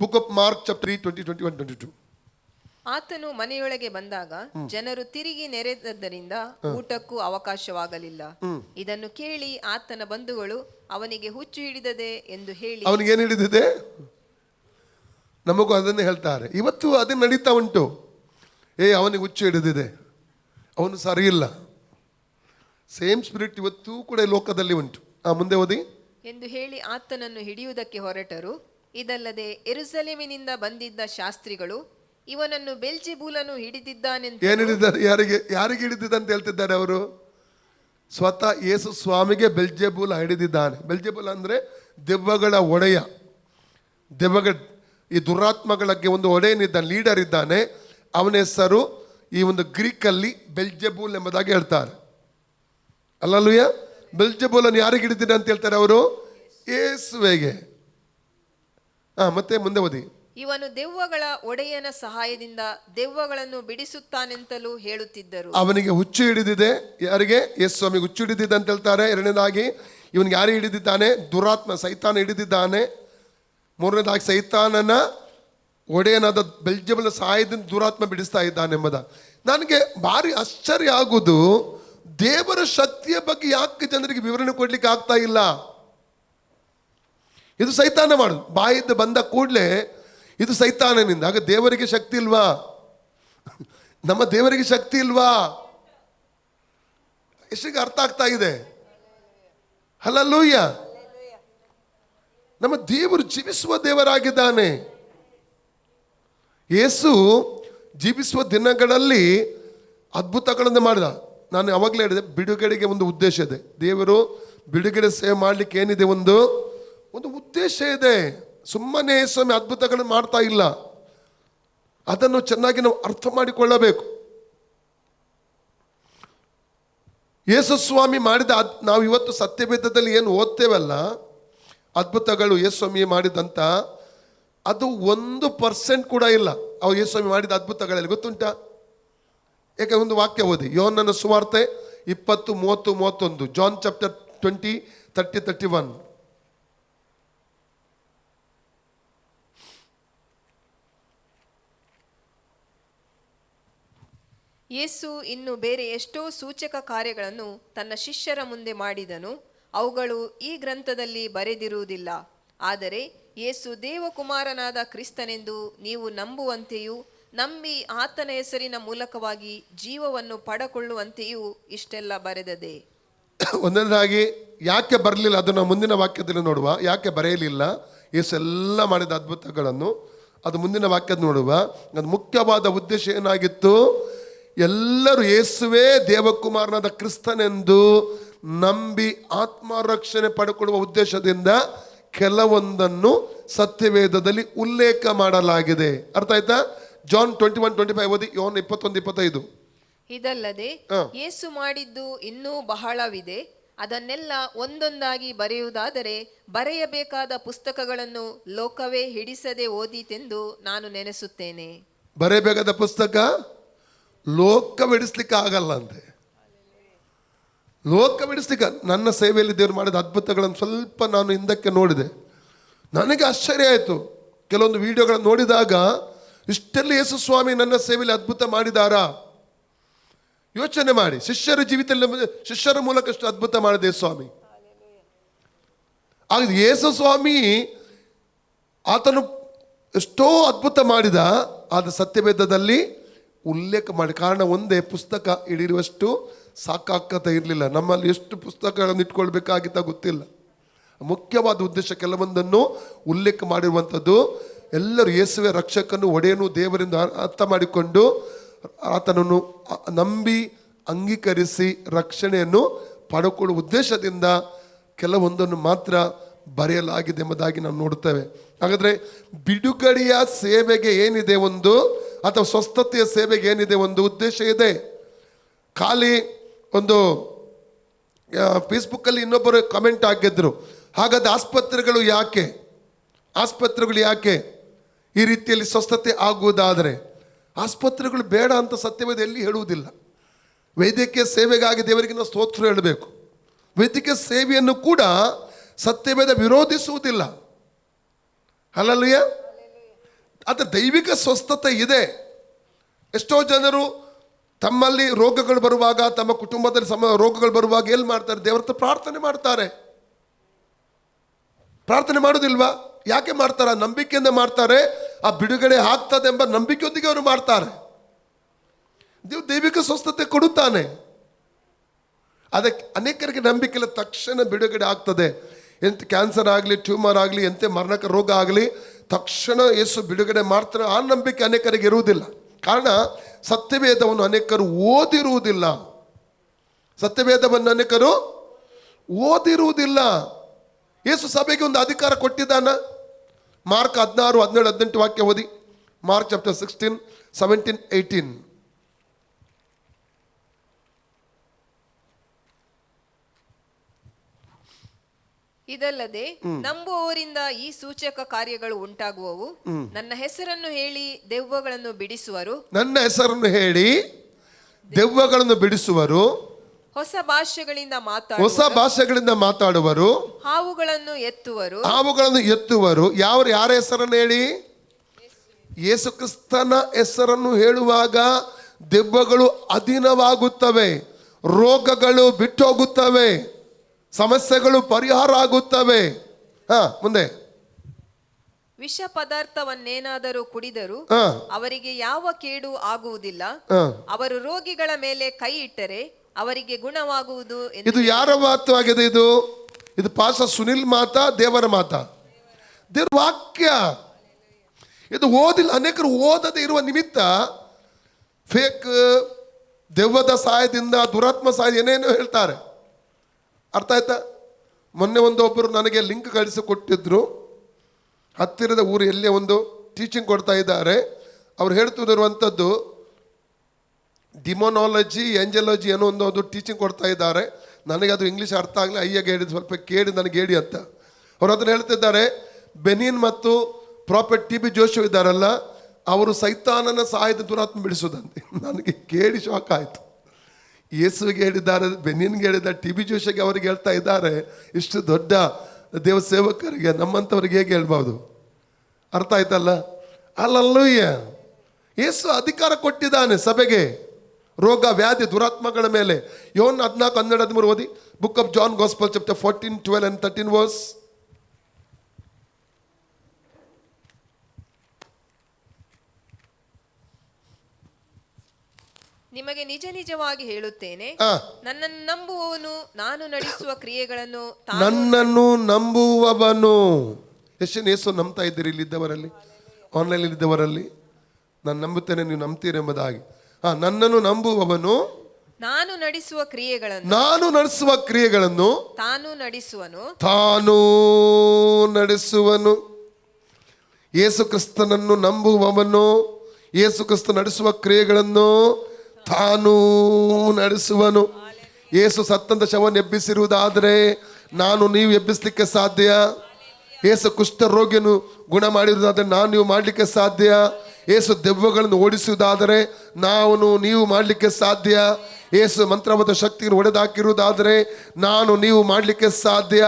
Book of Mark chapter three twenty twenty one twenty two ಆತನು ಮನೆಯೊಳಗೆ ಬಂದಾಗ ಜನರು ತಿರುಗಿ ನೆರೆದದ್ದರಿಂದ ಊಟಕ್ಕೂ ಅವಕಾಶವಾಗಲಿಲ್ಲ. ಇದನ್ನು ಕೇಳಿ ಆತನ ಬಂಧುಗಳು ಅವನಿಗೆ ಹುಚ್ಚು ಹಿಡಿದದೆ ಎಂದು ಹೇಳಿ ಅವನಿಗೆ ಏನು ಹಿಡಿದಿದೆ? ನಮಗೂ ಅದನ್ನೇ ಹೇಳ್ತಾರೆ. ಇವತ್ತು ಅದೇ ನಡೀತಾ ಉಂಟು. ಏ ಅವನಿಗೆ ಹುಚ್ಚು ಹಿಡಿದಿದೆ. ಅವನು ಸರಿ ಇಲ್ಲ ಸೇಮ್ ಸ್ಪಿರಿಟ್ ಇವತ್ತು ಕೂಡ ಲೋಕದಲ್ಲಿ ಉಂಟು. ಆ ಮುಂದೆ ಓದಿ. ಎಂದು ಹೇಳಿ ಆತನನ್ನು ಹಿಡಿಯುವುದಕ್ಕೆ ಹೊರಟರು. ಇದಲ್ಲದೆ ಎರುಸಲೇಮಿನಿಂದ ಬಂದಿದ್ದ ಶಾಸ್ತ್ರಿಗಳು, ಇವನನ್ನು ಬೆಲ್ಜಿಬೂಲನು ಹಿಡಿದಿದ್ದಾನೆಂದು ಏನು ಹಿಡಿದಿದ್ದಾರೆ? ಯಾರಿಗೆ ಯಾರಿಗೆ ಹಿಡಿದಿದ್ದ ಅಂತ ಹೇಳ್ತಿದ್ದಾರೆ ಅವರು? ಸ್ವತಃ ಯೇಸು ಸ್ವಾಮಿಗೆ ಬೆಲ್ಜೆಬೂಲ ಹಿಡಿದಿದ್ದಾನೆ. ಬೆಲ್ಜೆಬೂಲ ಅಂದರೆ ದೆವ್ವಗಳ ಒಡೆಯ. ದೆವ್ವಗಳ ಈ ದುರಾತ್ಮಗಳಿಗೆ ಒಂದು ಒಡೆಯನಿದ್ದಾನೆ ಲೀಡರ್ ಇದ್ದಾನೆ. ಅವನ ಹೆಸರು ಈ ಒಂದು ಗ್ರೀಕಲ್ಲಿ ಬೆಲ್ಜೆಬೂಲ್ ಎಂಬುದಾಗಿ ಹೇಳ್ತಾರೆ. ಅಲ್ಲಲ್ಲೂಯ ಬೆಲ್ಜೆಬೂಲನ್ನು ಯಾರಿಗೆ ಹಿಡಿದಿದೆ ಅಂತ ಹೇಳ್ತಾರೆ ಅವರು? ಯೇಸುವೆಗೆ. ಹಾ ಮತ್ತೆ ಮುಂದೆ ಓದಿ. ಇವನು ದೆವ್ವಗಳ ಒಡೆಯನ ಸಹಾಯದಿಂದ ದೆವ್ವಗಳನ್ನು ಬಿಡಿಸುತ್ತಾನೆಂತಲೂ ಹೇಳುತ್ತಿದ್ದರು. ಅವನಿಗೆ ಹುಚ್ಚು ಹಿಡಿದಿದೆ. ಯಾರಿಗೆ? ಎಸ್ ಸ್ವಾಮಿ ಹುಚ್ಚು ಹಿಡಿದಿದೆ ಅಂತ ಹೇಳ್ತಾರೆ. ಎರಡನೇದಾಗಿ ಇವನಿಗೆ ಯಾರು ಹಿಡಿದಿದ್ದಾನೆ? ದುರಾತ್ಮ ಸೈತಾನ ಹಿಡಿದಿದ್ದಾನೆ. ಮೂರನೇದಾಗಿ ಸೈತಾನನ ಒಡೆಯನಾದ ಬೆಲ್ಜಬಲ ಸಹಾಯದಿಂದ ದುರಾತ್ಮ ಬಿಡಿಸ್ತಾ ಇದ್ದಾನೆ ಎಂಬುದ. ನನಗೆ ಭಾರಿ ಆಶ್ಚರ್ಯ ಆಗುವುದು ದೇವರ ಶಕ್ತಿಯ ಬಗ್ಗೆ ಯಾಕೆ ಜನರಿಗೆ ವಿವರಣೆ ಕೊಡ್ಲಿಕ್ಕೆ ಆಗ್ತಾ ಇಲ್ಲ? ಇದು ಸೈತಾನ ಮಾಡುದು ಬಾಯಿದ್ದು ಬಂದ ಕೂಡಲೇ ಇದು ಸೈತಾನನಿಂದ. ಆಗ ದೇವರಿಗೆ ಶಕ್ತಿ ಇಲ್ವಾ? ನಮ್ಮ ದೇವರಿಗೆ ಶಕ್ತಿ ಇಲ್ವಾ? ಎಷ್ಟಿಗೆ ಅರ್ಥ ಆಗ್ತಾ ಇದೆ? ಹಲಲ್ಲೂಯ್ಯ. ನಮ್ಮ ದೇವರು ಜೀವಿಸುವ ದೇವರಾಗಿದ್ದಾನೆ. ಯೇಸು ಜೀವಿಸುವ ದಿನಗಳಲ್ಲಿ ಅದ್ಭುತಗಳನ್ನು ಮಾಡಿದ. ನಾನು ಯಾವಾಗಲೇ ಹೇಳಿದೆ, ಬಿಡುಗಡೆಗೆ ಒಂದು ಉದ್ದೇಶ ಇದೆ. ದೇವರು ಬಿಡುಗಡೆ ಸೇವೆ ಮಾಡಲಿಕ್ಕೆ ಏನಿದೆ ಒಂದು ಒಂದು ಉದ್ದೇಶ ಇದೆ. ಸುಮ್ಮನೆ ಸ್ವಾಮಿ ಅದ್ಭುತಗಳನ್ನು ಮಾಡ್ತಾ ಇಲ್ಲ. ಅದನ್ನು ಚೆನ್ನಾಗಿ ನಾವು ಅರ್ಥ ಮಾಡಿಕೊಳ್ಳಬೇಕು. ಯೇಸು ಸ್ವಾಮಿ ಮಾಡಿದ ಅದ್- ನಾವು ಇವತ್ತು ಸತ್ಯವೇದದಲ್ಲಿ ಏನು ಓದ್ತೇವಲ್ಲ, ಅದ್ಭುತಗಳು ಯೇಸು ಸ್ವಾಮಿ ಮಾಡಿದಂಥ ಅದು ಒಂದು ಪರ್ಸೆಂಟ್ ಕೂಡ ಇಲ್ಲ. ಅವು ಯೇಸು ಸ್ವಾಮಿ ಮಾಡಿದ ಅದ್ಭುತಗಳಲ್ಲಿ ಗೊತ್ತುಂಟಾ? ಏಕೆ ಒಂದು ವಾಕ್ಯ ಓದಿ. ಯೋನನ ಸುವಾರ್ತೆ ಇಪ್ಪತ್ತು ಮೂವತ್ತು ಮೂವತ್ತೊಂದು, John chapter twenty, thirty thirty one. ಯೇಸು ಇನ್ನು ಬೇರೆ ಎಷ್ಟೋ ಸೂಚಕ ಕಾರ್ಯಗಳನ್ನು ತನ್ನ ಶಿಷ್ಯರ ಮುಂದೆ ಮಾಡಿದನು, ಅವುಗಳು ಈ ಗ್ರಂಥದಲ್ಲಿ ಬರೆದಿರುವುದಿಲ್ಲ. ಆದರೆ ಯೇಸು ದೇವಕುಮಾರನಾದ ಕ್ರಿಸ್ತನೆಂದು ನೀವು ನಂಬುವಂತೆಯೂ, ನಂಬಿ ಆತನ ಹೆಸರಿನ ಮೂಲಕವಾಗಿ ಜೀವವನ್ನು ಪಡಕೊಳ್ಳುವಂತೆಯೂ ಇಷ್ಟೆಲ್ಲ ಬರೆದದೆ. ಒಂದನೇದಾಗಿ, ಯಾಕೆ ಬರಲಿಲ್ಲ? ಅದನ್ನು ಮುಂದಿನ ವಾಕ್ಯದಲ್ಲಿ ನೋಡುವ. ಯಾಕೆ ಬರೆಯಲಿಲ್ಲ? ಯೇಸು ಎಲ್ಲ ಮಾಡಿದ ಅದ್ಭುತಗಳನ್ನು. ಅದು ಮುಂದಿನ ವಾಕ್ಯದ ನೋಡುವ. ಅದು ಮುಖ್ಯವಾದ ಉದ್ದೇಶ ಏನಾಗಿತ್ತು? ಎಲ್ಲರೂ ಯೇಸುವೇ ದೇವಕುಮಾರನಾದ ಕ್ರಿಸ್ತನೆಂದು ನಂಬಿ ಆತ್ಮರಕ್ಷಣೆ ಪಡೆಕೊಳ್ಳುವ ಉದ್ದೇಶದಿಂದ ಕೆಲವೊಂದನ್ನು ಸತ್ಯವೇದದಲ್ಲಿ ಉಲ್ಲೇಖ ಮಾಡಲಾಗಿದೆ. ಅರ್ಥ ಆಯ್ತಾ? John twenty one twenty five ಓದಿ ಯೋನ್ ಇಪ್ಪತ್ತೊಂದು ಇಪ್ಪತ್ತೈದು. ಇದಲ್ಲದೆ. ಯೇಸು ಮಾಡಿದ್ದು ಇನ್ನೂ ಬಹಳವಿದೆ. ಅದನ್ನೆಲ್ಲ ಒಂದೊಂದಾಗಿ ಬರೆಯುವುದಾದರೆ ಬರೆಯಬೇಕಾದ ಪುಸ್ತಕಗಳನ್ನು ಲೋಕವೇ ಹಿಡಿಸದೆ ಓದೀತೆಂದು ನಾನು ನೆನೆಸುತ್ತೇನೆ. ಬರೆಯಬೇಕಾದ ಪುಸ್ತಕ? ಲೋಕವಿಡಿಸ್ಲಿಕ್ಕೆ ಆಗಲ್ಲ ಅಂತೆ ಲೋಕವಿಡಿಸ್ಲಿಕ್ಕೆ ನನ್ನ ಸೇವೆಯಲ್ಲಿ ದೇವರು ಮಾಡಿದ ಅದ್ಭುತಗಳನ್ನು ಸ್ವಲ್ಪ ನಾನು ಹಿಂದಕ್ಕೆ ನೋಡಿದೆ. ನನಗೆ ಆಶ್ಚರ್ಯ ಆಯಿತು. ಕೆಲವೊಂದು ವಿಡಿಯೋಗಳನ್ನು ನೋಡಿದಾಗ, ಇಷ್ಟೆಲ್ಲ ಯೇಸು ಸ್ವಾಮಿ ನನ್ನ ಸೇವೆಯಲ್ಲಿ ಅದ್ಭುತ ಮಾಡಿದಾರಾ? ಯೋಚನೆ ಮಾಡಿ. ಶಿಷ್ಯರ ಜೀವಿತದಲ್ಲಿ ಶಿಷ್ಯರ ಮೂಲಕ ಎಷ್ಟು ಅದ್ಭುತ ಮಾಡಿದೆ ಸ್ವಾಮಿ. ಆಗ ಯೇಸು ಸ್ವಾಮಿ ಆತನು ಎಷ್ಟೋ ಅದ್ಭುತ ಮಾಡಿದ, ಆದ ಸತ್ಯವೇದದಲ್ಲಿ ಉಲ್ಲೇಖ ಮಾಡಿ. ಕಾರಣ ಒಂದೇ, ಪುಸ್ತಕ ಹಿಡಿರುವಷ್ಟು ಸಾಕಾಗ್ತಾ ಇರಲಿಲ್ಲ. ನಮ್ಮಲ್ಲಿ ಎಷ್ಟು ಪುಸ್ತಕಗಳನ್ನು ಇಟ್ಕೊಳ್ಬೇಕಾಗಿತ್ತ ಗೊತ್ತಿಲ್ಲ. ಮುಖ್ಯವಾದ ಉದ್ದೇಶ ಕೆಲವೊಂದನ್ನು ಉಲ್ಲೇಖ ಮಾಡಿರುವಂಥದ್ದು, ಎಲ್ಲರೂ ಯೇಸುವೆ ರಕ್ಷಕನು ಒಡೆಯನು ದೇವರಿಂದ ಅರ್ಥ ಮಾಡಿಕೊಂಡು ಆತನನ್ನು ನಂಬಿ ಅಂಗೀಕರಿಸಿ ರಕ್ಷಣೆಯನ್ನು ಪಡ್ಕೊಳ್ಳುವ ಉದ್ದೇಶದಿಂದ ಕೆಲವೊಂದನ್ನು ಮಾತ್ರ ಬರೆಯಲಾಗಿದೆ ಎಂಬುದಾಗಿ ನಾವು ನೋಡುತ್ತೇವೆ. ಹಾಗಾದರೆ ಬಿಡುಗಡೆಯ ಸೇವೆಗೆ ಏನಿದೆ ಒಂದು ಅಥವಾ ಸ್ವಸ್ಥತೆಯ ಸೇವೆಗೆ ಏನಿದೆ? ಒಂದು ಉದ್ದೇಶ ಇದೆ. ಖಾಲಿ ಒಂದು ಫೇಸ್ಬುಕ್ಕಲ್ಲಿ ಇನ್ನೊಬ್ಬರು ಕಮೆಂಟ್ ಹಾಕಿದ್ರು. ಹಾಗಾದ ಆಸ್ಪತ್ರೆಗಳು ಯಾಕೆ? ಆಸ್ಪತ್ರೆಗಳು ಯಾಕೆ ಈ ರೀತಿಯಲ್ಲಿ ಸ್ವಸ್ಥತೆ ಆಗುವುದಾದರೆ? ಆಸ್ಪತ್ರೆಗಳು ಬೇಡ ಅಂತ ಸತ್ಯವೇದ ಎಲ್ಲಿ ಹೇಳುವುದಿಲ್ಲ. ವೈದ್ಯಕೀಯ ಸೇವೆಗಾಗಿ ದೇವರಿಗೆ ನಾವು ಸ್ತೋತ್ರ ಹೇಳಬೇಕು. ವೈದ್ಯಕೀಯ ಸೇವೆಯನ್ನು ಕೂಡ ಸತ್ಯವೇದ ವಿರೋಧಿಸುವುದಿಲ್ಲ. ಅಲ್ಲಲ್ಲಯ್ಯ? ಅದರ ದೈವಿಕ ಸ್ವಸ್ಥತೆ ಇದೆ. ಎಷ್ಟೋ ಜನರು ತಮ್ಮಲ್ಲಿ ರೋಗಗಳು ಬರುವಾಗ, ತಮ್ಮ ಕುಟುಂಬದಲ್ಲಿ ಸಮ ರೋಗಗಳು ಬರುವಾಗ ಏನು ಮಾಡ್ತಾರೆ? ದೇವರತ್ತ ಪ್ರಾರ್ಥನೆ ಮಾಡ್ತಾರೆ. ಪ್ರಾರ್ಥನೆ ಮಾಡೋದಿಲ್ವಾ? ಯಾಕೆ ಮಾಡ್ತಾರೆ? ನಂಬಿಕೆಯಿಂದ ಮಾಡ್ತಾರೆ. ಆ ಬಿಡುಗಡೆ ಆಗ್ತದೆ ಎಂಬ ನಂಬಿಕೆಯೊಂದಿಗೆ ಅವರು ಮಾಡ್ತಾರೆ. ದೇವ್ ದೈವಿಕ ಸ್ವಸ್ಥತೆ ಕೊಡುತ್ತಾನೆ. ಅದಕ್ಕೆ ಅನೇಕರಿಗೆ ನಂಬಿಕೆ ಇಲ್ಲ. ತಕ್ಷಣ ಬಿಡುಗಡೆ ಆಗ್ತದೆ. ಎಂತ ಕ್ಯಾನ್ಸರ್ ಆಗಲಿ ಟ್ಯೂಮರ್ ಆಗಲಿ, ಎಂತೆ ಮರಣಕ ರೋಗ ಆಗಲಿ ತಕ್ಷಣ ಯೇಸು ಬಿಡುಗಡೆ ಮಾಡ್ತಾರೆ. ಆ ನಂಬಿಕೆ ಅನೇಕರಿಗೆ ಇರುವುದಿಲ್ಲ. ಕಾರಣ, ಸತ್ಯವೇದವನ್ನು ಅನೇಕರು ಓದಿರುವುದಿಲ್ಲ. ಸತ್ಯವೇದವನ್ನು ಅನೇಕರು ಓದಿರುವುದಿಲ್ಲ. ಯೇಸು ಸಭೆಗೆ ಒಂದು ಅಧಿಕಾರ ಕೊಟ್ಟಿದ್ದಾನ. ಮಾರ್ಕ್ ಹದಿನಾರು, ಹದಿನೇಳು, ಹದಿನೆಂಟು ವಾಕ್ಯ ಓದಿ. Mark chapter sixteen seventeen eighteen ಇದಲ್ಲದೆ ನಂಬುವವರಿಂದ ಈ ಸೂಚಕ ಕಾರ್ಯಗಳು ಉಂಟಾಗುವವು. ನನ್ನ ಹೆಸರನ್ನು ಹೇಳಿ ದೆವ್ವಗಳನ್ನು ಬಿಡಿಸುವರು. ನನ್ನ ಹೆಸರನ್ನು ಹೇಳಿ ದೆವ್ವಗಳನ್ನು ಬಿಡಿಸುವರು. ಹೊಸ ಭಾಷೆಗಳಿಂದ ಹೊಸ ಮಾತಾಡುವರು ಭಾಷೆಗಳಿಂದ ಮಾತಾಡುವರು. ಹಾವುಗಳನ್ನು ಎತ್ತುವರು. ಹಾವುಗಳನ್ನು ಎತ್ತುವರು. ಯಾವ ಯಾರ ಹೆಸರನ್ನು ಹೇಳಿ? ಯೇಸು ಕ್ರಿಸ್ತನ ಹೆಸರನ್ನು ಹೇಳುವಾಗ ದೆವ್ವಗಳು ಅಧೀನವಾಗುತ್ತವೆ. ರೋಗಗಳು ಬಿಟ್ಟೋಗುತ್ತವೆ. ಸಮಸ್ಯೆಗಳು ಪರಿಹಾರ ಆಗುತ್ತವೆ. ಹಾ ಮುಂದೆ. ವಿಷ ಪದಾರ್ಥವನ್ನೇನಾದರೂ ಕುಡಿದರೂ ಹಾ. ಅವರಿಗೆ ಯಾವ ಕೇಡು ಆಗುವುದಿಲ್ಲ. ಹಾ. ಅವರು ರೋಗಿಗಳ ಮೇಲೆ ಕೈ ಇಟ್ಟರೆ ಅವರಿಗೆ ಗುಣವಾಗುವುದು ಎಂದು ಇದು ಯಾರ ಮಾತು ಆಗಿದೆ ಇದು? ಇದು ಪಾಸ ಸುನಿಲ್ ಮಾತಾ ದೇವರ ಮಾತಾ? ದೇವ್ರ ವಾಕ್ಯ ಇದು ಓದಿಲ್ಲ ಅನೇಕರು ಓದದೆ ಇರುವ ನಿಮಿತ್ತ ಫೇಕ್ ದೆವ್ವದ ಸಹಾಯದಿಂದ ದುರಾತ್ಮ ಸಹಾಯ ಏನೇನೋ ಹೇಳ್ತಾರೆ. ಅರ್ಥ ಆಯ್ತಾ? ಮೊನ್ನೆ ಒಂದು ಒಬ್ಬರು ನನಗೆ ಲಿಂಕ್ ಕಳಿಸಿ ಕೊಟ್ಟಿದ್ರು. ಹತ್ತಿರದ ಊರು ಎಲ್ಲೇ ಒಂದು ಟೀಚಿಂಗ್ ಕೊಡ್ತಾ ಇದ್ದಾರೆ. ಅವ್ರು ಹೇಳ್ತಿರುವಂಥದ್ದು ಡಿಮೋನಾಲಜಿ ಎಂಜಲಾಜಿ ಅನ್ನೋ ಒಂದು ಒಂದು ಟೀಚಿಂಗ್ ಕೊಡ್ತಾ ಇದ್ದಾರೆ. ನನಗೆ ಅದು ಇಂಗ್ಲೀಷ್ ಅರ್ಥ ಆಗಲಿ ಅಯ್ಯಗೆ ಹೇಳಿ ಸ್ವಲ್ಪ ಕೇಳಿ, ನನಗೆ ಹೇಳಿ ಅಂತ. ಅವ್ರು ಅದನ್ನು ಹೇಳ್ತಿದ್ದಾರೆ ಬೆನಿನ್ ಮತ್ತು ಪ್ರಾಫೆಟ್ ಟಿ ಬಿ ಜೋಶು ಇದ್ದಾರಲ್ಲ, ಅವರು ಸೈತಾನನ ಸಹಾಯದ ದುರಾತ್ಮ ಬಿಡಿಸೋದಂತೆ ನನಗೆ ಕೇಳಿ ಶಾಕ್ ಆಯಿತು. ಯೇಸುವಿಗೆ ಹೇಳಿದ್ದಾರೆ, ಬೆನ್ನಿನ್ಗೆ ಹೇಳಿದ ಟಿ ಬಿ ಜೋಶಿಗೆ ಅವರಿಗೆ ಹೇಳ್ತಾ ಇದ್ದಾರೆ, ಇಷ್ಟು ದೊಡ್ಡ ದೇವ ಸೇವಕರಿಗೆ ನಮ್ಮಂಥವ್ರಿಗೆ ಹೇಗೆ ಹೇಳ್ಬೋದು ಅರ್ಥ ಆಯ್ತಲ್ಲ? ಅಲ್ಲಲ್ಲೂಯ್ಯ. ಯೇಸು ಅಧಿಕಾರ ಕೊಟ್ಟಿದ್ದಾನೆ ಸಭೆಗೆ. ರೋಗ, ವ್ಯಾಧಿ, ದುರಾತ್ಮಗಳ ಮೇಲೆ. ಯೋನ್ ಹದಿನಾಲ್ಕು ಹನ್ನೆರಡು ಹದಿಮೂರು ಓದಿ book of John gospel chapter fourteen twelve and thirteen verse ನಿಮಗೆ ನಿಜ ನಿಜವಾಗಿ ಹೇಳುತ್ತೇನೆ ನನ್ನನ್ನು ನಂಬುವವನು ನಾನು ನಡೆಸುವ ಕ್ರಿಯೆಗಳನ್ನು ನನ್ನನ್ನು ನಂಬುವವನು. ಎಷ್ಟು ಯೇಸು ನಂಬ್ತಾ ಇದ್ದೀರಿ ಇಲ್ಲಿದ್ದವರಲ್ಲಿ ಆನ್ಲೈನ್ ಇದ್ದವರಲ್ಲಿ? ನಾನು ನಂಬುತ್ತೇನೆ ನೀವು ನಂಬ್ತೀರಿ ಎಂಬುದಾಗಿ. ಹಾ ನನ್ನನ್ನು ನಂಬುವವನು. ನಾನು ನಡೆಸುವ ಕ್ರಿಯೆಗಳನ್ನು ನಾನು ನಡೆಸುವ ಕ್ರಿಯೆಗಳನ್ನು ತಾನು ನಡೆಸುವನು. ತಾನು ನಡೆಸುವನು. ಯೇಸು ಕ್ರಿಸ್ತನನ್ನು ನಂಬುವವನು. ಯೇಸು ಕ್ರಿಸ್ತ ನಡೆಸುವ ಕ್ರಿಯೆಗಳನ್ನು ತಾನೂ ನಡೆಸುವನು. ಏಸು ಸತ್ತಂತ ಶವನ್ನು ಎಬ್ಬಿಸಿರುವುದಾದರೆ ನಾನು ನೀವು ಎಬ್ಬಿಸಲಿಕ್ಕೆ ಸಾಧ್ಯ? ಏಸು ಕುಷ್ಠ ರೋಗಿಯನ್ನು ಗುಣ ಮಾಡಿರುವುದಾದರೆ ನಾನು ನೀವು ಮಾಡಲಿಕ್ಕೆ ಸಾಧ್ಯ? ಏಸು ದೆವ್ವಗಳನ್ನು ಓಡಿಸುವುದಾದರೆ ನಾವು ನೀವು ಮಾಡಲಿಕ್ಕೆ ಸಾಧ್ಯ? ಏಸು ಮಂತ್ರವಾದ ಶಕ್ತಿಯನ್ನು ಹೊಡೆದಾಕಿರುವುದಾದರೆ ನಾನು ನೀವು ಮಾಡಲಿಕ್ಕೆ ಸಾಧ್ಯ?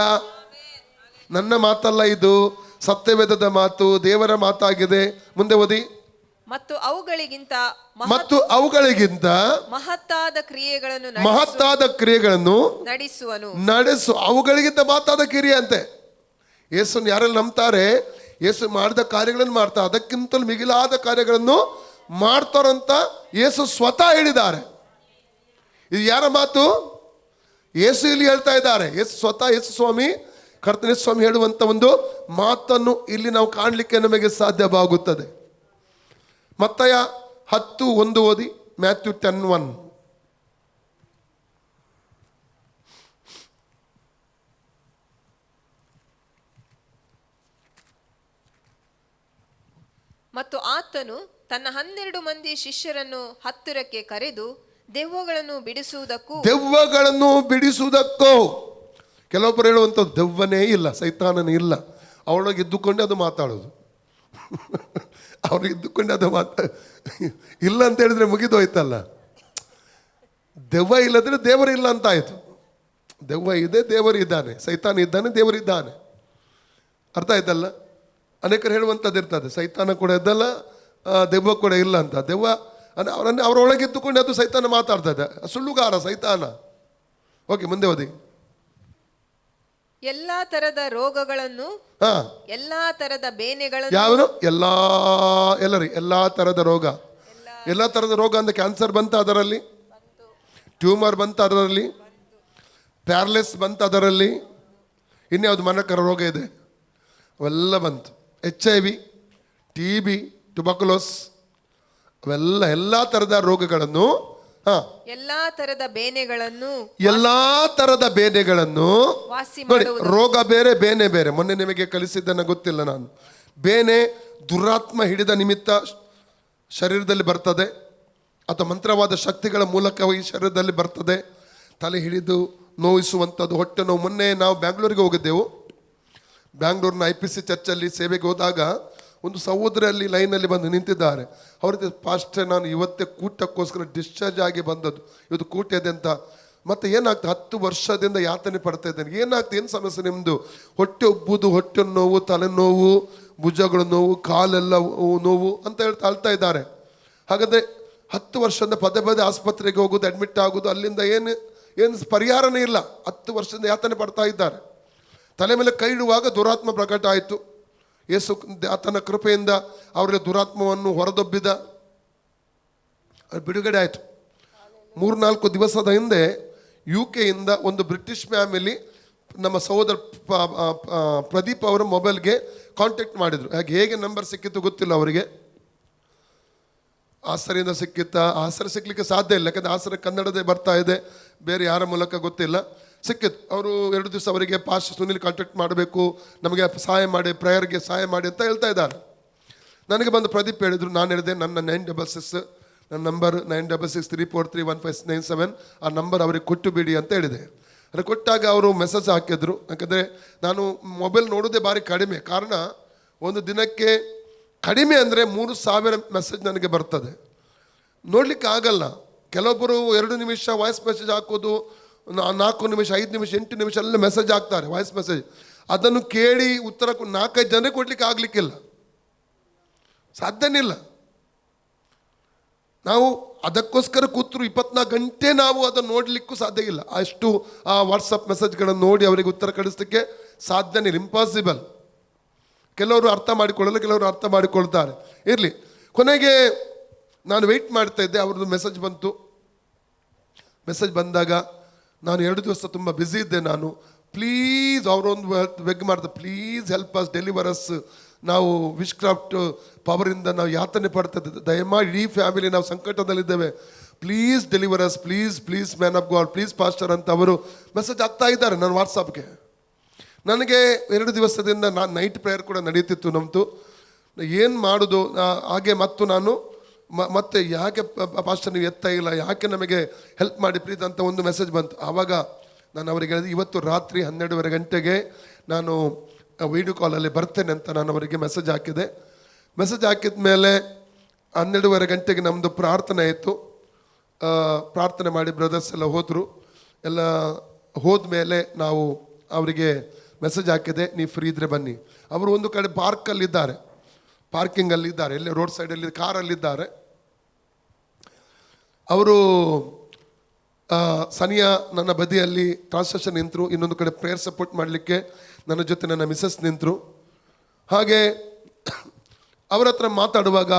ನನ್ನ ಮಾತಲ್ಲ ಇದು, ಸತ್ಯವೇದದ ಮಾತು, ದೇವರ ಮಾತಾಗಿದೆ. ಮುಂದೆ ಓದಿ. ಮತ್ತು ಅವುಗಳಿಗಿಂತ ಮತ್ತು ಅವುಗಳಿಗಿಂತ ಮಹತ್ತಾದ ಕ್ರಿಯೆಗಳನ್ನು ಮಹತ್ತಾದ ಕ್ರಿಯೆಗಳನ್ನು ನಡೆಸುವನು. ನಡೆಸು. ಅವುಗಳಿಗಿಂತ ಮಹತ್ತಾದ ಕ್ರಿಯೆ ಅಂತೆ ಯೇಸುನ್ ಯಾರೆಲ್ಲ ನಂಬ್ತಾರೆ ಯೇಸು ಮಾಡಿದ ಕಾರ್ಯಗಳನ್ನು ಮಾಡ್ತಾರೆ ಅದಕ್ಕಿಂತಲೂ ಮಿಗಿಲಾದ ಕಾರ್ಯಗಳನ್ನು ಮಾಡ್ತಾರಂತ ಯೇಸು ಸ್ವತಃ ಹೇಳಿದ್ದಾರೆ. ಇದು ಯಾರ ಮಾತು? ಯೇಸು ಇಲ್ಲಿ ಹೇಳ್ತಾ ಇದ್ದಾರೆ. ಯೇಸು ಸ್ವತಃ ಯೇಸು ಸ್ವಾಮಿ ಕರ್ತನೇ ಸ್ವಾಮಿ ಹೇಳುವಂತ ಒಂದು ಮಾತನ್ನು ಇಲ್ಲಿ ನಾವು ಕಾಣಲಿಕ್ಕೆ ನಮಗೆ ಸಾಧ್ಯವಾಗುತ್ತದೆ. ಮತ್ತಯ ಹತ್ತು ಒಂದು ಓದಿ ಮ್ಯಾಥ್ಯೂ ಟೆನ್ ಒನ್ ಮತ್ತು ಆತನು ತನ್ನ ಹನ್ನೆರಡು ಮಂದಿ ಶಿಷ್ಯರನ್ನು ಹತ್ತಿರಕ್ಕೆ ಕರೆದು ದೆವ್ವಗಳನ್ನು ಬಿಡಿಸುವುದಕ್ಕೂ ದೆವ್ವಗಳನ್ನು ಬಿಡಿಸುವುದಕ್ಕೂ. ಕೆಲವೊಬ್ಬರು ಹೇಳುವಂಥ ದೆವ್ವನೇ ಇಲ್ಲ ಸೈತಾನನೇ ಇಲ್ಲ. ಅವಳೊಳಗೆ ಇದ್ದುಕೊಂಡೆ ಅದು ಮಾತಾಡೋದು. ಅವ್ರಿಗೆ ಇದ್ದುಕೊಂಡು ಅದು ಮಾತಾ ಇಲ್ಲ ಅಂತ ಹೇಳಿದ್ರೆ ಮುಗಿದೋಯ್ತಲ್ಲ ದೆವ್ವ ಇಲ್ಲದ್ರೆ ದೇವರು ಇಲ್ಲ ಅಂತ ಆಯಿತು. ದೆವ್ವ ಇದೆ, ದೇವರು ಇದ್ದಾನೆ. ಸೈತಾನ ಇದ್ದಾನೆ, ದೇವರು ಇದ್ದಾನೆ. ಅರ್ಥ ಆಯ್ತಲ್ಲ? ಅನೇಕರು ಹೇಳುವಂಥದ್ದು ಇರ್ತದೆ. ಸೈತಾನ ಕೂಡ ಇದ್ದಲ್ಲ ದೆವ್ವ ಕೂಡ ಇಲ್ಲ ಅಂತ. ದೆವ್ವ, ಅಂದ್ರೆ ಅವರನ್ನು ಅವರೊಳಗಿದ್ದುಕೊಂಡು ಅದು ಸೈತಾನ ಮಾತಾಡ್ತದೆ. ಸುಳ್ಳುಗಾರ ಸೈತಾನ. ಓಕೆ, ಮುಂದೆ ಓದಿ ಎಲ್ಲಾ ತರದ ರೋಗಗಳನ್ನು ಹಾ. ಎಲ್ಲಾ ತರದ ಬೇನೆಗಳನ್ನು ಯಾವನು ಎಲ್ಲ ಎಲ್ಲರಿ ಎಲ್ಲ ಥರದ ರೋಗ. ಎಲ್ಲ ಥರದ ರೋಗ ಅಂದ್ರೆ ಕ್ಯಾನ್ಸರ್ ಬಂತ ಅದರಲ್ಲಿ? ಟ್ಯೂಮರ್ ಬಂತ ಅದರಲ್ಲಿ? ಪ್ಯಾರ್ಲೆಸ್ ಬಂತ ಅದರಲ್ಲಿ? ಇನ್ಯಾವುದು ಮನಕರ ರೋಗ ಇದೆ? ಅವೆಲ್ಲ ಬಂತು. H I V T B tuberculosis ಅವೆಲ್ಲ ಎಲ್ಲ ಥರದ ರೋಗಗಳನ್ನು ಎಲ್ಲಾ ತರದ ಬೇನೆಗಳನ್ನು ಎಲ್ಲಾ ತರದ ಬೇನೆಗಳನ್ನು ನೋಡಿ ರೋಗ ಬೇರೆ ಬೇನೆ ಬೇರೆ. ಮೊನ್ನೆ ನಿಮಗೆ ಕಲಿಸಿದ್ದನ್ನ ಗೊತ್ತಿಲ್ಲ ನಾನು. ಬೇನೆ ದುರಾತ್ಮ ಹಿಡಿದ ನಿಮಿತ್ತ ಶರೀರದಲ್ಲಿ ಬರ್ತದೆ. ಅಥವಾ ಮಂತ್ರವಾದ ಶಕ್ತಿಗಳ ಮೂಲಕ ಈ ಶರೀರದಲ್ಲಿ ಬರ್ತದೆ. ತಲೆ ಹಿಡಿದು ನೋಯಿಸುವಂಥದ್ದು ಹೊಟ್ಟೆ ನೋವು. ಮೊನ್ನೆ ನಾವು ಬ್ಯಾಂಗ್ಳೂರಿಗೆ ಹೋಗಿದ್ದೆವು. ಬ್ಯಾಂಗ್ಳೂರಿನ ಐ ಪಿ ಸಿ ಚರ್ಚಲ್ಲಿ ಸೇವೆಗೆ ಹೋದಾಗ ಒಂದು ಸಹೋದರ ಅಲ್ಲಿ ಲೈನಲ್ಲಿ ಬಂದು ನಿಂತಿದ್ದಾರೆ. ಅವ್ರದ್ದು ಫಾಸ್ಟ್ ನಾನು ಇವತ್ತೇ ಕೂಟಕ್ಕೋಸ್ಕರ ಡಿಸ್ಚಾರ್ಜ್ ಆಗಿ ಬಂದದ್ದು. ಇವತ್ತು ಕೂಟ ಇದೆ ಅಂತ ಮತ್ತೆ ಏನಾಗ್ತದೆ ಹತ್ತು ವರ್ಷದಿಂದ ಯಾತನೆ ಪಡ್ತಾ ಇದ್ದೇನೆ. ಏನಾಗ್ತದೆ ಏನು ಸಮಸ್ಯೆ ನಿಮ್ಮದು ಹೊಟ್ಟೆ ಉಬ್ಬುದು ಹೊಟ್ಟೆ ನೋವು ತಲೆನೋವು ಭುಜಗಳ ನೋವು, ಕಾಲೆಲ್ಲ ನೋವು ಅಂತ ಹೇಳ್ತಾ ಅಳ್ತಾ ಇದ್ದಾರೆ. ಹಾಗಾದರೆ ಹತ್ತು ವರ್ಷದಿಂದ ಪದೇ ಪದೇ ಆಸ್ಪತ್ರೆಗೆ ಹೋಗೋದು ಅಡ್ಮಿಟ್ ಆಗೋದು ಅಲ್ಲಿಂದ ಏನು ಏನು ಪರಿಹಾರನೇ ಇಲ್ಲ. ಹತ್ತು ವರ್ಷದಿಂದ ಯಾತನೆ ಪಡ್ತಾ ಇದ್ದಾರೆ. ತಲೆ ಮೇಲೆ ಕೈ ಇಡುವಾಗ ದುರಾತ್ಮ ಪ್ರಕಟ ಆಯಿತು. ಯೇಸು ಆತನ ಕೃಪೆಯಿಂದ ಅವರಿಗೆ ದುರಾತ್ಮವನ್ನು ಹೊರದೊಬ್ಬಿದ. ಬಿಡುಗಡೆ ಆಯಿತು. ಮೂರ್ನಾಲ್ಕು ದಿವಸದ ಹಿಂದೆ ಯು ಕೆಯಿಂದ ಒಂದು ಬ್ರಿಟಿಷ್ ಫ್ಯಾಮಿಲಿ ನಮ್ಮ ಸಹೋದರ ಪ್ರದೀಪ್ ಅವರ ಮೊಬೈಲ್ಗೆ ಕಾಂಟ್ಯಾಕ್ಟ್ ಮಾಡಿದರು. ಹಾಗೆ ಹೇಗೆ ನಂಬರ್ ಸಿಕ್ಕಿತ್ತು ಗೊತ್ತಿಲ್ಲ ಅವರಿಗೆ. ಆಸರೆಯಿಂದ ಸಿಕ್ಕಿತ್ತ? ಆಸರೆ ಸಿಕ್ಕಲಿಕ್ಕೆ ಸಾಧ್ಯ ಇಲ್ಲ. ಯಾಕಂದರೆ ಆಸರೆ ಕನ್ನಡದೇ ಬರ್ತಾ ಇದೆ. ಬೇರೆ ಯಾರ ಮೂಲಕ ಗೊತ್ತಿಲ್ಲ. ಸಿಕ್ಕಿತ್ತು ಅವರು ಎರಡು ದಿವಸ ಅವರಿಗೆ ಪಾಸ್ ಸುನಿಲ್ ಕಾಂಟ್ಯಾಕ್ಟ್ ಮಾಡಬೇಕು, ನಮಗೆ ಸಹಾಯ ಮಾಡಿ, ಪ್ರೇಯರ್ಗೆ ಸಹಾಯ ಮಾಡಿ ಅಂತ ಹೇಳ್ತಾ ಇದ್ದಾರೆ. ನನಗೆ ಬಂದು ಪ್ರದೀಪ್ ಹೇಳಿದರು, ನಾನು ಹೇಳಿದೆ, ನನ್ನ ನೈನ್ ಡಬಲ್ ಸಿಕ್ಸ್ ನನ್ನ number nine double six three four three one five nine seven ಆ ನಂಬರ್ ಅವರಿಗೆ ಕೊಟ್ಟು ಬಿಡಿ ಅಂತ ಹೇಳಿದೆ. ಅದು ಕೊಟ್ಟಾಗ ಅವರು ಮೆಸೇಜ್ ಹಾಕಿದ್ರು, ಯಾಕಂದರೆ ನಾನು ಮೊಬೈಲ್ ನೋಡೋದೇ ಭಾರಿ ಕಡಿಮೆ, ಕಾರಣ ಒಂದು ದಿನಕ್ಕೆ ಕಡಿಮೆ ಅಂದರೆ ಮೂರು ಸಾವಿರ ಮೆಸೇಜ್ ನನಗೆ ಬರ್ತದೆ. ನೋಡಲಿಕ್ಕೆ ಆಗಲ್ಲ. ಕೆಲವೊಬ್ಬರು ಎರಡು ನಿಮಿಷ ವಾಯ್ಸ್ ಮೆಸೇಜ್ ಹಾಕೋದು ನಾಲ್ಕು ನಿಮಿಷ, ಐದು ನಿಮಿಷ, ಎಂಟು ನಿಮಿಷ ಎಲ್ಲ ಮೆಸೇಜ್ ಹಾಕ್ತಾರೆ ವಾಯ್ಸ್ ಮೆಸೇಜ್ ಅದನ್ನು ಕೇಳಿ ಉತ್ತರ ನಾಲ್ಕೈದು ಜನರಿಗೆ ಕೊಡ್ಲಿಕ್ಕೆ ಆಗಲಿಕ್ಕಿಲ್ಲ. ಸಾಧ್ಯನೇ ಇಲ್ಲ. ನಾವು ಅದಕ್ಕೋಸ್ಕರ ಕೂತರು, ಇಪ್ಪತ್ನಾಲ್ಕು ಗಂಟೆ ನಾವು ಅದನ್ನು ನೋಡಲಿಕ್ಕೂ ಸಾಧ್ಯ ಇಲ್ಲ. ಅಷ್ಟು ಆ ವಾಟ್ಸಪ್ ಮೆಸೇಜ್ಗಳನ್ನು ನೋಡಿ ಅವರಿಗೆ ಉತ್ತರ ಕಳಿಸ್ಲಿಕ್ಕೆ ಸಾಧ್ಯನೇ ಇಲ್ಲ ಇಂಪಾಸಿಬಲ್ ಕೆಲವರು ಅರ್ಥ ಮಾಡಿಕೊಳ್ಳಲು, ಕೆಲವರು ಅರ್ಥ ಮಾಡಿಕೊಳ್ತಾರೆ. ಇರಲಿ, ಕೊನೆಗೆ ನಾನು ವೆಯ್ಟ್ ಮಾಡ್ತಾ ಇದ್ದೆ, ಅವ್ರದ್ದು ಮೆಸೇಜ್ ಬಂತು. ಮೆಸೇಜ್ ಬಂದಾಗ ನಾನು ಎರಡು ದಿವಸ ತುಂಬ ಬ್ಯುಸಿ ಇದ್ದೆ ನಾನು. ಪ್ಲೀಸ್ ಅವರೊಂದು ವೆಗ್ ಮಾಡಿದೆ ಪ್ಲೀಸ್ ಹೆಲ್ಪ್ ಅಸ್ ಡೆಲಿವರಸ್ ನಾವು ವಿಶ್ ಕ್ರಾಫ್ಟ್ ಪವರಿಂದ ನಾವು ಯಾತನೆ ಪಡ್ತಾ ಇದ್ದೆ ದಯಮಾಡಿ ಇಡೀ ಫ್ಯಾಮಿಲಿ ನಾವು ಸಂಕಟದಲ್ಲಿದ್ದೇವೆ. Please deliver us please please man of God please pastor ಅಂತ ಅವರು ಮೆಸೇಜ್ ಆಗ್ತಾ ಇದ್ದಾರೆ ನನ್ನ ವಾಟ್ಸಪ್ಗೆ ನನಗೆ ಎರಡು ದಿವಸದಿಂದ ನಾನು ನೈಟ್ ಪ್ರೇಯರ್ ಕೂಡ ನಡೀತಿತ್ತು ನಮ್ಮದು ಏನು ಮಾಡೋದು ಹಾಗೆ ಮತ್ತು ನಾನು ಮತ್ತೆ ಯಾಕೆ ಪಾಸ್ಟರ್ ನೀವು ಎತ್ತ ಇಲ್ಲ? ಯಾಕೆ ನಮಗೆ ಹೆಲ್ಪ್ ಮಾಡಿ ಪ್ಲೀಸ್ ಅಂತ ಒಂದು ಮೆಸೇಜ್ ಬಂತು. ಆವಾಗ ನಾನು ಅವರಿಗೆ ಹೇಳಿದೆ, ಇವತ್ತು ರಾತ್ರಿ ಹನ್ನೆರಡುವರೆ ಗಂಟೆಗೆ ನಾನು ವೀಡಿಯೋ ಕಾಲಲ್ಲಿ ಬರ್ತೇನೆ ಅಂತ ನಾನು ಅವರಿಗೆ ಮೆಸೇಜ್ ಹಾಕಿದೆ. ಮೆಸೇಜ್ ಹಾಕಿದ ಮೇಲೆ ಹನ್ನೆರಡುವರೆ ಗಂಟೆಗೆ ನಮ್ಮದು ಪ್ರಾರ್ಥನೆ ಆಯಿತು. ಪ್ರಾರ್ಥನೆ ಮಾಡಿ ಬ್ರದರ್ಸ್ ಎಲ್ಲ ಹೋದರು. ಎಲ್ಲ ಹೋದ ಮೇಲೆ ನಾವು ಅವರಿಗೆ ಮೆಸೇಜ್ ಹಾಕಿದೆ, ನೀವು ಫ್ರೀ ಇದ್ದರೆ ಬನ್ನಿ. ಅವರು ಒಂದು ಕಡೆ ಪಾರ್ಕಲ್ಲಿದ್ದಾರೆ ಪಾರ್ಕಿಂಗಲ್ಲಿದ್ದಾರೆ ಎಲ್ಲೇ ರೋಡ್ ಸೈಡಲ್ಲಿ ಕಾರಲ್ಲಿದ್ದಾರೆ ಅವರು ಸನಿಯ ನನ್ನ ಬದಿಯಲ್ಲಿ ಟ್ರಾನ್ಸ್ಲೇಷನ್ ನಿಂತರು, ಇನ್ನೊಂದು ಕಡೆ ಪ್ರೇಯರ್ ಸಪೋರ್ಟ್ ಮಾಡಲಿಕ್ಕೆ ನನ್ನ ಜೊತೆ ನನ್ನ ಮಿಸ್ಸಸ್ ನಿಂತರು. ಹಾಗೆ ಅವರ ಹತ್ರ ಮಾತಾಡುವಾಗ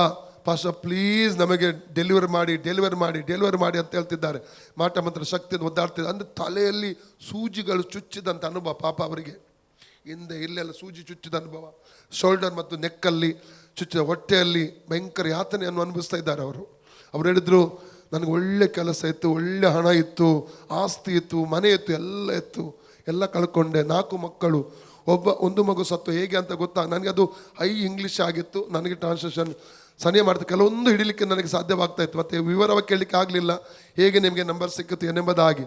ಪಾಸ್ಟರ್ ಪ್ಲೀಸ್ ನಮಗೆ ಡೆಲಿವರ್ ಮಾಡಿ ಡೆಲಿವರ್ ಮಾಡಿ ಡೆಲಿವರ್ ಮಾಡಿ ಅಂತ ಹೇಳ್ತಿದ್ದಾರೆ. ಮಾಟ ಮಂತ್ರ ಶಕ್ತಿ ಒದ್ದಾಡ್ತಿದ್ದಾರೆ. ಅಂದರೆ ತಲೆಯಲ್ಲಿ ಸೂಜಿಗಳು ಚುಚ್ಚಿದಂಥ ಅನುಭವ ಪಾಪ ಅವರಿಗೆ. ಹಿಂದೆ ಇಲ್ಲೆಲ್ಲ ಸೂಜಿ ಚುಚ್ಚಿದ ಅನುಭವ. ಶೋಲ್ಡರ್ ಮತ್ತು ನೆಕ್ಕಲ್ಲಿ ಚುಚ್ಚಿದ ಹೊಟ್ಟೆಯಲ್ಲಿ ಭಯಂಕರ ಯಾತನೆಯನ್ನು ಅನುಭವಿಸ್ತಾ ಇದ್ದಾರೆ ಅವರು. ಅವರು ಹೇಳಿದ್ರು ನನಗೆ ಒಳ್ಳೆ ಕೆಲಸ ಇತ್ತು, ಒಳ್ಳೆ ಹಣ ಇತ್ತು, ಆಸ್ತಿ ಇತ್ತು, ಮನೆ ಇತ್ತು, ಎಲ್ಲ ಇತ್ತು. ಎಲ್ಲ ಕಳ್ಕೊಂಡೆ. ನಾಲ್ಕು ಮಕ್ಕಳು. ಒಬ್ಬ, ಒಂದು ಮಗು ಸತ್ತು. ಹೇಗೆ ಅಂತ ಗೊತ್ತಾ? ನನಗೆ ಅದು ಹೈ ಇಂಗ್ಲೀಷ್ ಆಗಿತ್ತು. ನನಗೆ ಟ್ರಾನ್ಸ್ಲೇಷನ್ ಸನಿಹ ಮಾಡ್ತಾ, ಕೆಲವೊಂದು ಹಿಡಿಲಿಕ್ಕೆ ನನಗೆ ಸಾಧ್ಯವಾಗ್ತಾ ಇತ್ತು. ಮತ್ತು ವಿವರವಾಗಿ ಕೇಳಲಿಕ್ಕೆ ಆಗಲಿಲ್ಲ. ಹೇಗೆ ನಿಮಗೆ ನಂಬರ್ ಸಿಕ್ಕಿತು ಏನೆಂಬುದಾಗಿ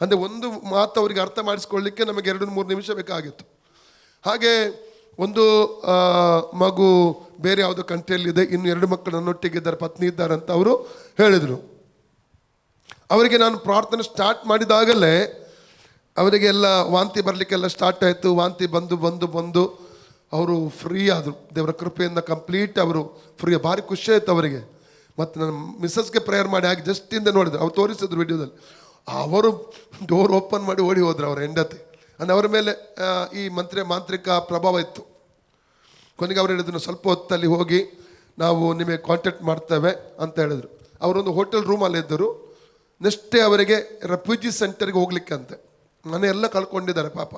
ಅಂದರೆ ಒಂದು ಮಾತು ಅವರಿಗೆ ಅರ್ಥ ಮಾಡಿಸ್ಕೊಳ್ಳಿಕ್ಕೆ ನಮಗೆ ಎರಡು, ಮೂರು ನಿಮಿಷ ಬೇಕಾಗಿತ್ತು. ಹಾಗೆ ಒಂದು ಮಗು ಬೇರೆ ಯಾವುದೋ ಕಂಟ್ರಿಯಲ್ಲಿದೆ ಇನ್ನು ಎರಡು ಮಕ್ಕಳು ನನ್ನೊಟ್ಟಿಗಿದ್ದಾರೆ ಪತ್ನಿ ಇದ್ದಾರೆ ಅಂತ ಅವರು ಹೇಳಿದರು. ಅವರಿಗೆ ನಾನು ಪ್ರಾರ್ಥನೆ ಸ್ಟಾರ್ಟ್ ಮಾಡಿದಾಗಲೇ ಅವರಿಗೆಲ್ಲ ವಾಂತಿ ಬರಲಿಕ್ಕೆಲ್ಲ ಸ್ಟಾರ್ಟ್ ಆಯಿತು. ವಾಂತಿ ಬಂದು ಬಂದು ಬಂದು ಅವರು ಫ್ರೀ ಆದರು. ದೇವರ ಕೃಪೆಯಿಂದ ಕಂಪ್ಲೀಟ್ ಅವರು ಫ್ರೀ ಭಾರಿ ಖುಷಿ ಆಯ್ತು ಅವರಿಗೆ. ಮತ್ತು ನನ್ನ ಮಿಸ್ಸಸ್ಗೆ ಪ್ರೇಯರ್ ಮಾಡಿ ಹಾಗೆ ಜಸ್ಟ್ ಇಂದ ನೋಡಿದ್ರು. ಅವ್ರು ತೋರಿಸಿದ್ರು ವಿಡಿಯೋದಲ್ಲಿ ಅವರು ಡೋರ್ ಓಪನ್ ಮಾಡಿ ಓಡಿ ಹೋದ್ರು ಅವರ ಹೆಂಡತಿ. ಅಂದರೆ ಅವರ ಮೇಲೆ ಈ ಮಂತ್ರಿ, ಮಾಂತ್ರಿಕ ಪ್ರಭಾವ ಇತ್ತು. ಕೊನೆಗೆ ಅವ್ರು ಹೇಳಿದ್ರು, ಸ್ವಲ್ಪ ಹೊತ್ತಲ್ಲಿ ಹೋಗಿ ನಾವು ನಿಮಗೆ ಕಾಂಟ್ಯಾಕ್ಟ್ ಮಾಡ್ತೇವೆ ಅಂತ ಹೇಳಿದ್ರು. ಅವರೊಂದು ಹೋಟೆಲ್ ರೂಮಲ್ಲಿ ಇದ್ದರು ನೆಕ್ಸ್ಟೇ ಅವರಿಗೆ ರೆಫ್ಯೂಜಿ ಸೆಂಟರ್ಗೆ ಹೋಗ್ಲಿಕ್ಕೆ ಅಂತೆ ಮನೆ ಎಲ್ಲ ಕಳ್ಕೊಂಡಿದ್ದಾರೆ ಪಾಪ.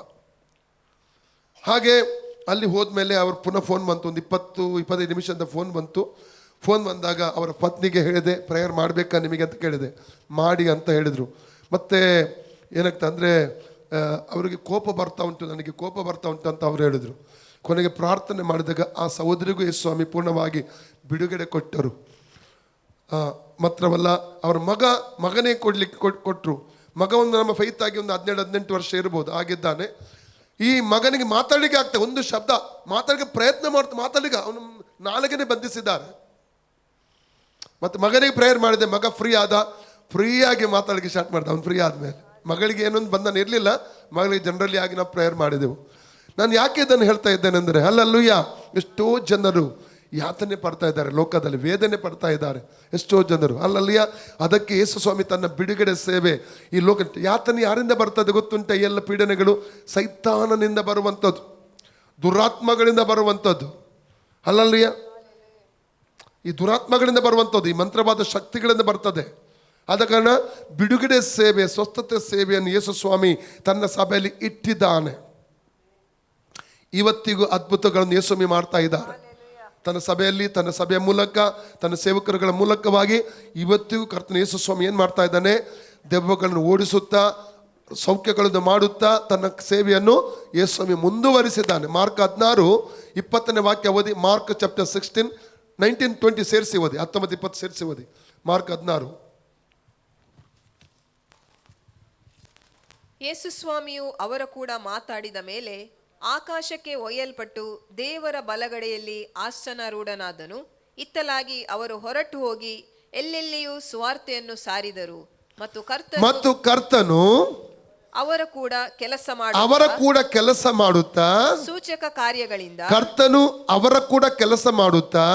ಹಾಗೆ ಅಲ್ಲಿ ಹೋದ್ಮೇಲೆ ಅವ್ರು ಪುನಃ ಫೋನ್ ಬಂತು. ಒಂದು ಇಪ್ಪತ್ತು, ಇಪ್ಪತ್ತೈದು ನಿಮಿಷದ ಫೋನ್ ಬಂತು. ಫೋನ್ ಬಂದಾಗ ಅವರ ಪತ್ನಿಗೆ ಹೇಳಿದೆ ಪ್ರೇಯರ್ ಮಾಡಬೇಕಾ ನಿಮಗೆ? ಅಂತ ಕೇಳಿದೆ. ಮಾಡಿ ಅಂತ ಹೇಳಿದರು. ಮತ್ತು ಏನಾಗ್ತದೆ ಅಂದರೆ ಅವರಿಗೆ ಕೋಪ ಬರ್ತಾ ಉಂಟು. ನನಗೆ ಕೋಪ ಬರ್ತಾ ಉಂಟು ಅಂತ ಅವರು ಹೇಳಿದರು. ಕೊನೆಗೆ ಪ್ರಾರ್ಥನೆ ಮಾಡಿದಾಗ ಆ ಸಹೋದರಿಗೂ ಯೇಸು ಸ್ವಾಮಿ ಪೂರ್ಣವಾಗಿ ಬಿಡುಗಡೆ ಕೊಟ್ಟರು. ಮಾತ್ರವಲ್ಲ, ಅವರ ಮಗ ಮಗನೇ ಕೊಡ್ಲಿಕ್ಕೆ ಕೊಟ್ ಕೊಟ್ಟರು ಮಗ ಒಂದು ನಮ್ಮ ಫೈತ್ ಆಗಿ ಒಂದು ಹದಿನೇಳು, ಹದಿನೆಂಟು ವರ್ಷ ಇರ್ಬೋದು, ಆಗಿದ್ದಾನೆ. ಈ ಮಗನಿಗೆ ಮಾತಾಡಲಿಕ್ಕೆ ಆಗ್ತದೆ ಒಂದು ಶಬ್ದ, ಮಾತಾಡಲಿಕ್ಕೆ ಪ್ರಯತ್ನ ಮಾಡ್ತಾ, ಮಾತಾಡಲಿಕ್ಕೆ ಅವನು ನಾಲಿಗೆನೆ ಬಂಧಿಸಿದ್ದಾರೆ. ಮತ್ತು ಮಗನಿಗೆ ಪ್ರೇಯರ್ ಮಾಡಿದೆ, ಮಗ ಫ್ರೀ ಆದ ಫ್ರೀಯಾಗಿ ಮಾತಾಡಲಿಕ್ಕೆ ಸ್ಟಾರ್ಟ್ ಮಾಡ್ದೆ, ಅವ್ನು ಫ್ರೀ ಆದಮೇಲೆ. ಮಗಳಿಗೆ ಏನೊಂದು ಬಂಧನ ಇರಲಿಲ್ಲ, ಮಗಳಿಗೆ ಜನರಲಿ ಆಗಿ ನಾವು ಪ್ರೇಯರ್ ಮಾಡಿದೆವು. ನಾನು ಯಾಕೆ ಇದನ್ನು ಹೇಳ್ತಾ ಇದ್ದೇನೆಂದರೆ ಅಲ್ಲಲ್ಲೂಯ್ಯ ಎಷ್ಟೋ ಜನರು ಯಾತನೆ ಪಡ್ತಾ ಇದ್ದಾರೆ, ಲೋಕದಲ್ಲಿ ವೇದನೆ ಪಡ್ತಾ ಇದ್ದಾರೆ ಎಷ್ಟೋ ಜನರು. ಅಲ್ಲಲ್ಲಿಯ, ಅದಕ್ಕೆ ಯೇಸು ಸ್ವಾಮಿ ತನ್ನ ಬಿಡುಗಡೆ ಸೇವೆ. ಈ ಲೋಕ, ಯಾತನೆ ಯಾರಿಂದ ಬರ್ತದೆ ಗೊತ್ತುಂಟ ಎಲ್ಲ ಪೀಡನೆಗಳು? ಸೈತಾನನಿಂದ ಬರುವಂಥದ್ದು, ದುರಾತ್ಮಗಳಿಂದ ಬರುವಂಥದ್ದು. ಅಲ್ಲಲ್ಲಿಯ, ಈ ದುರಾತ್ಮಗಳಿಂದ ಬರುವಂಥದ್ದು, ಈ ಮಂತ್ರವಾದ ಶಕ್ತಿಗಳಿಂದ ಬರ್ತದೆ. ಆದ ಕಾರಣ ಬಿಡುಗಡೆ ಸೇವೆ, ಸ್ವಸ್ಥತೆ ಸೇವೆಯನ್ನು ಯೇಸು ಸ್ವಾಮಿ ತನ್ನ ಸಭೆಯಲ್ಲಿ ಇಟ್ಟಿದ್ದಾನೆ. ಇವತ್ತಿಗೂ ಅದ್ಭುತಗಳನ್ನು ಯೇಸುಮಿ ಮಾಡ್ತಾ ಇದ್ದಾರೆ. ತನ್ನ ಸಭೆಯಲ್ಲಿ, ತನ್ನ ಸಭೆಯ ಮೂಲಕ, ತನ್ನ ಸೇವಕರುಗಳ ಮೂಲಕವಾಗಿ ಇವತ್ತಿಗೂ ಕರ್ತನ ಯೇಸು ಸ್ವಾಮಿ ಏನು ಮಾಡ್ತಾ ಇದ್ದಾನೆ? ದೆವ್ವಗಳನ್ನು ಓಡಿಸುತ್ತಾ, ಸೌಖ್ಯಗಳನ್ನು ಮಾಡುತ್ತಾ ತನ್ನ ಸೇವೆಯನ್ನು ಯೇಸು ಸ್ವಾಮಿ ಮುಂದುವರಿಸಿದ್ದಾನೆ. ಮಾರ್ಕ್ ಹದಿನಾರು, ಇಪ್ಪತ್ತನೇ ವಾಕ್ಯ ಓದಿ, Mark chapter sixteen nineteen twenty ಸೇರಿಸಿ ಓದಿ, ಹತ್ತೊಂಬತ್ತು, ಇಪ್ಪತ್ತು ಸೇರಿಸಿ ಓದಿ. ಮಾರ್ಕ್ ಹದಿನಾರು. ಯೇಸು ಸ್ವಾಮಿಯು ಅವರ ಕೂಡ ಮಾತಾಡಿದ ಮೇಲೆ ಆಕಾಶಕ್ಕೆ ಒಯ್ಯಲ್ಪಟ್ಟು ದೇವರ ಬಲಗಡೆಯಲ್ಲಿ ಆಸನಾರೂಢನಾದನು. ಇತ್ತಲಾಗಿ ಅವರು ಹೊರಟು ಹೋಗಿ ಎಲ್ಲೆಲ್ಲಿಯೂ ಸುವಾರ್ತೆಯನ್ನು ಸಾರಿದರು ಮತ್ತು ಕರ್ತನು ಮತ್ತು ಕರ್ತನು ಅವರ ಕೂಡ ಕೆಲಸ ಅವರ ಕೂಡ ಕೆಲಸ ಮಾಡುತ್ತಾ ಸೂಚಕ ಕಾರ್ಯಗಳಿಂದ ಕರ್ತನು ಅವರ ಕೂಡ ಕೆಲಸ ಮಾಡುತ್ತಾ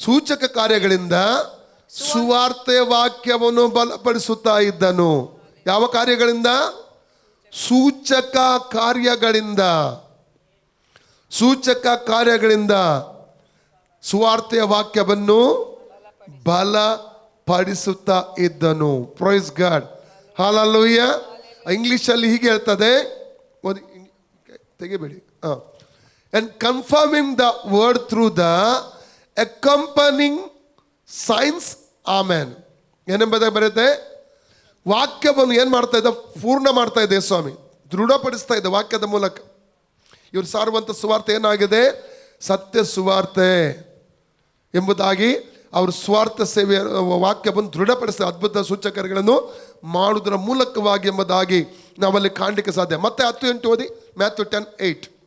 ಸೂಚಕ ಕಾರ್ಯಗಳಿಂದ ಸುವಾರ್ತೆ ವಾಕ್ಯವನ್ನು ಬಲಪಡಿಸುತ್ತಾ ಇದ್ದನು. ಯಾವ ಕಾರ್ಯಗಳಿಂದ? ಸೂಚಕ ಕಾರ್ಯಗಳಿಂದ ಸೂಚಕ ಕಾರ್ಯಗಳಿಂದ ಸುವಾರ್ತೆಯ ವಾಕ್ಯವನ್ನು ಬಲಪಡಿಸುತ್ತಾ ಇದ್ದನು. ಪ್ರೈಸ್ ಗಾಡ್ ಹಾಲಲ್ಲೂಯ್ಯ ಇಂಗ್ಲಿಷಲ್ಲಿ ಹೀಗೆ ಹೇಳ್ತದೆ. ತೆಗಿಬೇಡಿ. ಹಾಂ. And confirming the word through the accompanying signs ಆಮೇನ್ ಏನೆಂಬುದಾಗಿ ಬರುತ್ತೆ? ವಾಕ್ಯವನ್ನು ಏನು ಮಾಡ್ತಾ ಇದ್ದ? ಪೂರ್ಣ ಮಾಡ್ತಾ ಇದ್ದೆ ಸ್ವಾಮಿ ದೃಢಪಡಿಸ್ತಾ ಇದ್ದ ವಾಕ್ಯದ ಮೂಲಕ. ಇವರು ಸಾರುವಂಥ ಸುವಾರ್ತೆ ಏನಾಗಿದೆ? ಸತ್ಯ ಸುವಾರ್ತೆ ಎಂಬುದಾಗಿ ಅವರು ಸ್ವಾರ್ಥ ಸೇವೆಯ ವಾಕ್ಯವನ್ನು ದೃಢಪಡಿಸಿದ ಅದ್ಭುತ ಸೂಚಕಗಳನ್ನು ಮಾಡುವುದರ ಮೂಲಕವಾಗಿ ಎಂಬುದಾಗಿ ನಾವಲ್ಲಿ ಕಾಣಲಿಕ್ಕೆ ಸಾಧ್ಯ. ಮತ್ತೆ ಹತ್ತು ಎಂಟು ಓದಿ. Matthew ten, eight.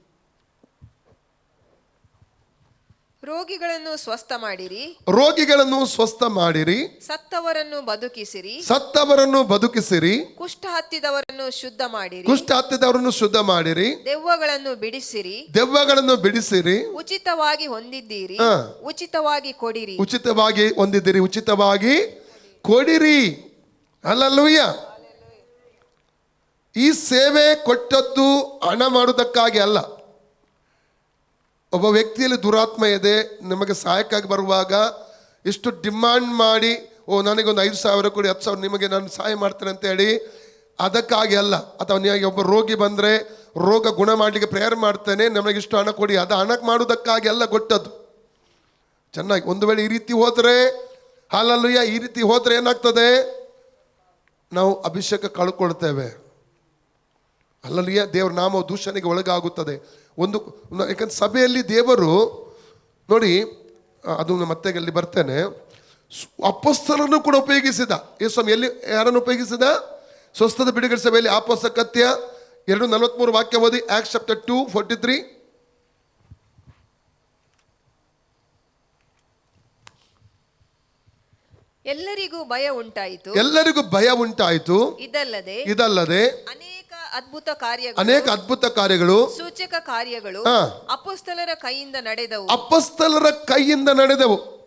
ರೋಗಿಗಳನ್ನು ಸ್ವಸ್ಥ ಮಾಡಿರಿ. ರೋಗಿಗಳನ್ನು ಸ್ವಸ್ಥ ಮಾಡಿರಿ. ಸತ್ತವರನ್ನು ಬದುಕಿಸಿರಿ. ಸತ್ತವರನ್ನು ಬದುಕಿಸಿರಿ. ಕುಷ್ಠ ಹತ್ತಿದವರನ್ನು ಶುದ್ಧ ಮಾಡಿರಿ. ಕುಷ್ಠ ಹತ್ತಿದವರನ್ನು ಶುದ್ಧ ಮಾಡಿರಿ. ದೆವ್ವಗಳನ್ನು ಬಿಡಿಸಿರಿ. ದೆವ್ವಗಳನ್ನು ಬಿಡಿಸಿರಿ. ಉಚಿತವಾಗಿ ಹೊಂದಿದ್ದೀರಿ. ಹಾ. ಉಚಿತವಾಗಿ ಕೊಡಿರಿ. ಉಚಿತವಾಗಿ ಹೊಂದಿದ್ದೀರಿ. ಉಚಿತವಾಗಿ ಕೊಡಿರಿ. ಅಲ್ಲಲ್ಲೂಯ್ಯ. ಈ ಸೇವೆ ಕೊಟ್ಟದ್ದು ಹಣ ಮಾಡುವುದಕ್ಕಾಗಿ ಅಲ್ಲ. ಒಬ್ಬ ವ್ಯಕ್ತಿಯಲ್ಲಿ ದುರಾತ್ಮ ಇದೆ, ನಮಗೆ ಸಹಾಯಕ್ಕಾಗಿ ಬರುವಾಗ ಇಷ್ಟು ಡಿಮ್ಯಾಂಡ್ ಮಾಡಿ, ಓ, ನನಗೊಂದು ಐದು ಸಾವಿರ ಕೊಡಿ, ಹತ್ತು ಸಾವಿರ ನಿಮಗೆ ನಾನು ಸಹಾಯ ಮಾಡ್ತೇನೆ ಅಂತ ಹೇಳಿ, ಅದಕ್ಕಾಗಿ ಅಲ್ಲ. ಅಥವಾ ನೀವು ಒಬ್ಬ ರೋಗಿ ಬಂದರೆ ರೋಗ ಗುಣ ಮಾಡಲಿಕ್ಕೆ ಪ್ರೇಯರ್ ಮಾಡ್ತೇನೆ, ನಮಗೆ ಇಷ್ಟು ಹಣ ಕೊಡಿ, ಅದು ಹಣಕ್ಕೆ ಮಾಡೋದಕ್ಕಾಗಿ ಅಲ್ಲ ಕೊಟ್ಟದ್ದು ಚೆನ್ನಾಗಿ, ಒಂದು ವೇಳೆ ಈ ರೀತಿ ಹೋದರೆ ಹಾಲಲ್ಲುಯ್ಯ ಈ ರೀತಿ ಹೋದರೆ ಏನಾಗ್ತದೆ? ನಾವು ಅಭಿಷೇಕ ಕಳ್ಕೊಳ್ತೇವೆ. ಅಲ್ಲಲ್ಲಿಯ ದೇವರ ನಾಮ ದೂಷಣೆಗೆ ಒಳಗಾಗುತ್ತದೆ. ಒಂದು ಯಾಕಂದ್ರೆ ಸಭೆಯಲ್ಲಿ ದೇವರು ನೋಡಿ ಅದು ಮತ್ತೆ ಅಲ್ಲಿ ಬರ್ತೇನೆ. ಅಪ್ಪಸ್ತರನ್ನು ಕೂಡ ಉಪಯೋಗಿಸಿದ. ಯೇಸ್ವಾಮಿ ಎಲ್ಲಿ ಯಾರನ್ನು ಉಪಯೋಗಿಸಿದ? ಸ್ವಸ್ಥದ ಬಿಡುಗಡೆ ಸಭೆಯಲ್ಲಿ ಆಪೋಸಕತ್ಯ ಎರಡು ನಲವತ್ಮೂರು ವಾಕ್ಯ ಓದಿ act chapter two forty three. ಎಲ್ಲರಿಗೂ ಭಯ ಉಂಟಾಯಿತು. ಎಲ್ಲರಿಗೂ ಭಯ ಉಂಟಾಯಿತು. ಇದಲ್ಲದೆ ಇದಲ್ಲದೆ ಅನೇಕ ಅದ್ಭುತ ಕಾರ್ಯಗಳು ಅನೇಕ ಅದ್ಭುತ ಕಾರ್ಯಗಳು. ಸೂಚಕ ಕಾರ್ಯಗಳು ಹಾ. ಅಪೋಸ್ತಲರ ಕೈಯಿಂದ ನಡೆದವು. ಅಪಸ್ತಲರ ಕೈಯಿಂದ ನಡೆದವು.